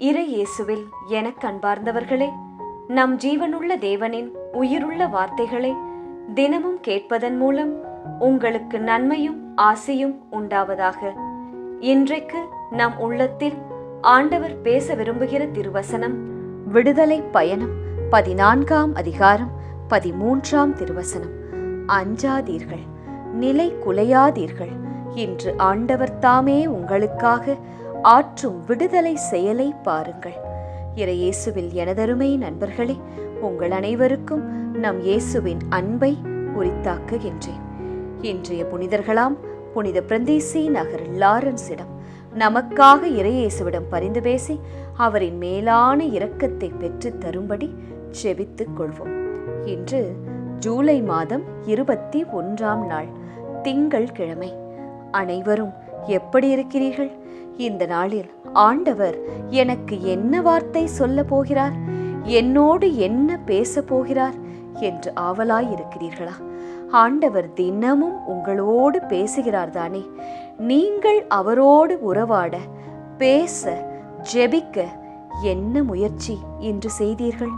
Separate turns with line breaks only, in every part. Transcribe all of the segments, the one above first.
இறை இயேசுவில் எனக் அன்பார்ந்தவர்களே நம் ஜீவனுள்ள தேவனின் உயிருள்ள வார்த்தைகளை தினமும் கேட்பதன் மூலம் உங்களுக்கு நன்மையும் ஆசையும் உண்டாவதாக. இன்றைக்கு நம் உள்ளத்தில் ஆண்டவர் பேச விரும்புகிற திருவசனம் விடுதலை பயணம் பதினான்காம் அதிகாரம் பதிமூன்றாம் திருவசனம். அஞ்சாதீர்கள் நிலை குலையாதீர்கள் இன்று ஆண்டவர் தாமே உங்களுக்காக ஆற்றும் விடுதலை செயலை பாருங்கள். இறையேசுவில் எனதருமை நண்பர்களே உங்கள் அனைவருக்கும் நம் இயேசுவின் அன்பை உரித்தாக்குகின்றேன். இன்றைய புனிதர்களாம் புனித பிரந்தேசி நகர் லாரன்ஸிடம் நமக்காக இறையேசுவிடம் பரிந்து பேசி அவரின் மேலான இரக்கத்தை பெற்று தரும்படி செபித்துக் கொள்வோம். இன்று ஜூலை மாதம் இருபத்தி ஒன்றாம் நாள் திங்கள் கிழமை. அனைவரும் எப்படி இருக்கிறீர்கள்? இந்த நாளில் ஆண்டவர் எனக்கு என்ன வார்த்தை சொல்ல போகிறார்? என்னோடு என்ன பேச போகிறார் என்று ஆவலாயிருக்கிறீர்களா ஆண்டவர் தினமும் உங்களோடு பேசுகிறார் தானே. நீங்கள் அவரோடு உறவாட பேச ஜெபிக்க என்ன முயற்சி இன்று செய்தீர்கள்?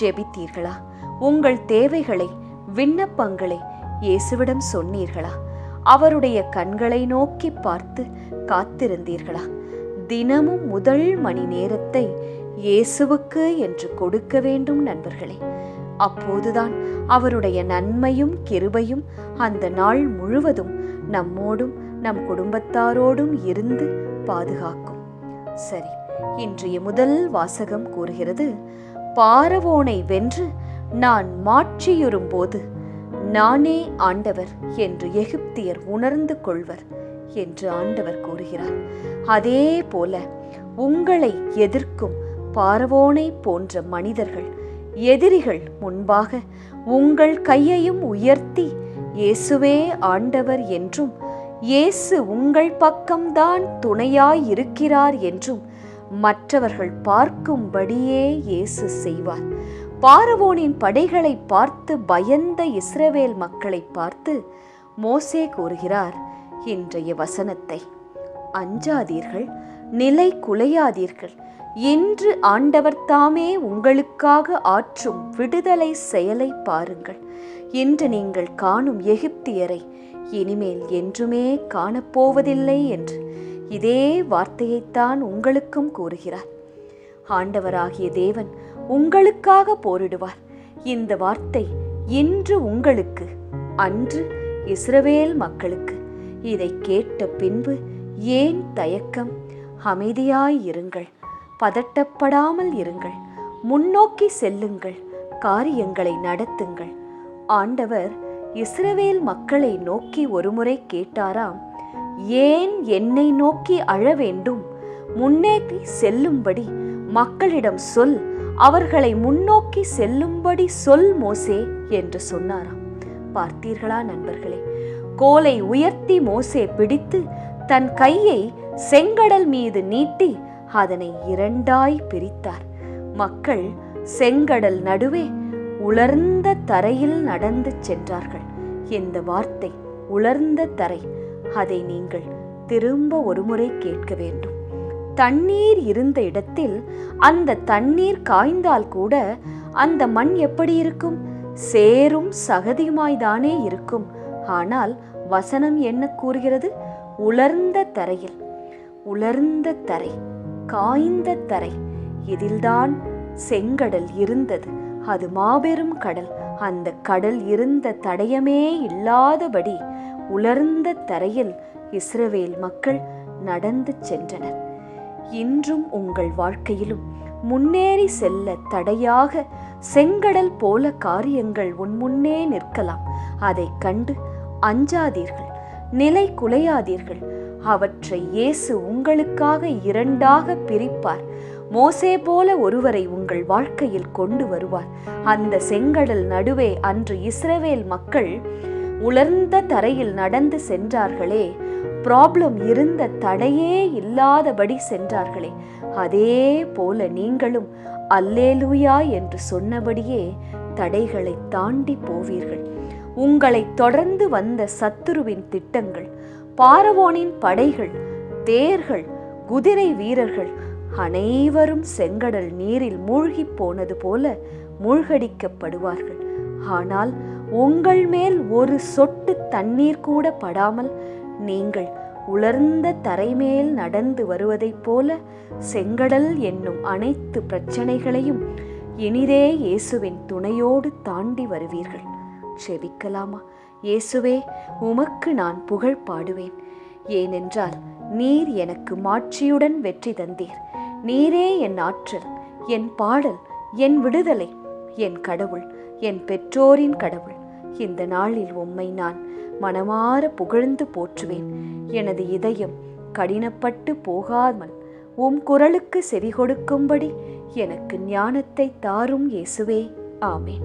ஜெபித்தீர்களா? உங்கள் தேவைகளை விண்ணப்பங்களை இயேசுவிடம் சொன்னீர்களா? அவருடைய கண்களை நோக்கி பார்த்து காத்திருந்தீர்களா? தினமும் முதல் மணி நேரத்தை இயேசுவுக்கு என்று கொடுக்க வேண்டும் நண்பர்களே. அப்போதுதான் அவருடைய நன்மையும் கிருபையும் அந்த நாள் முழுவதும் நம்மோடும் நம் குடும்பத்தாரோடும் இருந்து பாதுகாக்கும். சரி இன்றைய முதல் வாசகம் கூறுகிறது பாரவோனை வென்று நான் மாற்றியுறும் போது நானே ஆண்டவர் என்று எகிப்தியர் உணர்ந்து கொள்வர். என்று ஆண்டவர் கூறுகிறார். அதே போல உங்களை எதிர்க்கும் பாரவோனை போன்ற மனிதர்கள் எதிரிகள் முன்பாக உங்கள் கையையும் உயர்த்தி இயேசுவே ஆண்டவர் என்றும் இயேசு உங்கள் பக்கம்தான் துணையாயிருக்கிறார் என்றும் மற்றவர்கள் பார்க்கும்படியே இயேசு செய்வார். பாரவோனின் படைகளை பார்த்து பயந்த இஸ்ரவேல் மக்களை பார்த்து மோசே கூறுகிறார் இன்றைய வசனத்தை. அஞ்சாதீர்கள் நிலை குலையாதீர்கள். இன்று ஆண்டவர் தாமே உங்களுக்காக ஆற்றும் விடுதலை செயலை பாருங்கள். இன்று நீங்கள் காணும் எகிப்தியரை இனிமேல் என்றுமே காணப்போவதில்லை என்று. இதே வார்த்தையைத்தான் உங்களுக்கும் கூறுகிறார். ஆண்டவராகிய தேவன் உங்களுக்காக போரிடுவார். இந்த வார்த்தை இன்று உங்களுக்கு அன்று இஸ்ரவேல் மக்களுக்கு. இதை கேட்ட பின்பு ஏன் தயக்கம்? அமைதியாயிருங்கள் பதட்டப்படாமல் இருங்கள். முன்னோக்கி செல்லுங்கள். காரியங்களை நடத்துங்கள். ஆண்டவர் இஸ்ரவேல் மக்களை நோக்கி ஒருமுறை கேட்டாராம் ஏன் என்னை நோக்கி அழ வேண்டும்? முன்னேற்றி செல்லும்படி மக்களிடம் சொல். அவர்களை முன்னோக்கி செல்லும்படி சொல் மோசே என்று சொன்னாராம். பார்த்தீர்களா நண்பர்களே கோலை உயர்த்தி மோசே பிடித்து தன் கையை செங்கடல் மீது நீட்டி அதனை இரண்டாய் பிரித்தார். மக்கள் செங்கடல் நடுவே உலர்ந்த தரையில் நடந்து சென்றார்கள். இந்த வார்த்தை உலர்ந்த தரை? அதை நீங்கள் திரும்ப ஒருமுறை கேட்க வேண்டும். தண்ணீர் இருந்த இடத்தில் அந்த தண்ணீர் காய்ந்தால் கூட அந்த மண் எப்படி இருக்கும்? சேரும் சகதியுமாய்தானே இருக்கும். ஆனால் வசனம் என்ன கூறுகிறது? உலர்ந்த தரையில். உலர்ந்த தரை காய்ந்த தரை. இதில்தான் செங்கடல் இருந்தது. அது மாபெரும் கடல். அந்த கடல் இருந்த தடயமே இல்லாதபடி உலர்ந்த தரையில் இஸ்ரவேல் மக்கள் நடந்து சென்றனர். இன்றும் உங்கள் வாழ்க்கையிலும் முன்னேறி செல்ல தடையாக செங்கடல் போல காரியங்கள் உன் முன்னே நிற்கலாம். அதை கண்டு அஞ்சாதீர்கள் நிலை குலையாதீர்கள். அவற்றை இயேசு உங்களுக்காக இரண்டாக பிரிப்பார். மோசே போல ஒருவரை உங்கள் வாழ்க்கையில் கொண்டு வருவார். அந்த செங்கடல் நடுவே அன்று இஸ்ரவேல் மக்கள் உலர்ந்த தரையில் நடந்து சென்றார்களே ப்ராப்ளம் இருந்த தடையே இல்லாதபடி சென்றார்களே. அதே போல நீங்களும் அல்லேலூயா என்று சொன்னபடியே தடைகளை தாண்டி போவீர்கள். உங்களை தொடர்ந்து வந்த சத்துருவின் திட்டங்கள் பாரவோனின் படைகள் தேர்கள் குதிரை வீரர்கள் அனைவரும் செங்கடல் நீரில் மூழ்கிப் போனது போல மூழ்கடிக்கப்படுவார்கள். ஆனால் உங்கள் மேல் ஒரு சொட்டு தண்ணீர் கூட படாமல் நீங்கள் உலர்ந்த தரைமேல் நடந்து வருவதைப் போல செங்கடல் என்னும் அனைத்து பிரச்சனைகளையும் இனிதே இயேசுவின் துணையோடு தாண்டி வருவீர்கள். செபிக்கலாமா இயேசுவே உமக்கு நான் புகழ் பாடுவேன். ஏனென்றால் நீர் எனக்கு மாட்சியுடன் வெற்றி தந்தீர். நீரே என் ஆற்றல் என் பாடல் என் விடுதலை என் கடவுள் என் பெற்றோரின் கடவுள். இந்த நாளில் உம்மை நான் மனமாற புகழ்ந்து போற்றுவேன். எனது இதயம் கடினப்பட்டு போகாமல் உம் குரலுக்கு செவி கொடுக்கும்படி எனக்கு ஞானத்தை தாரும் இயேசுவே. ஆமேன்.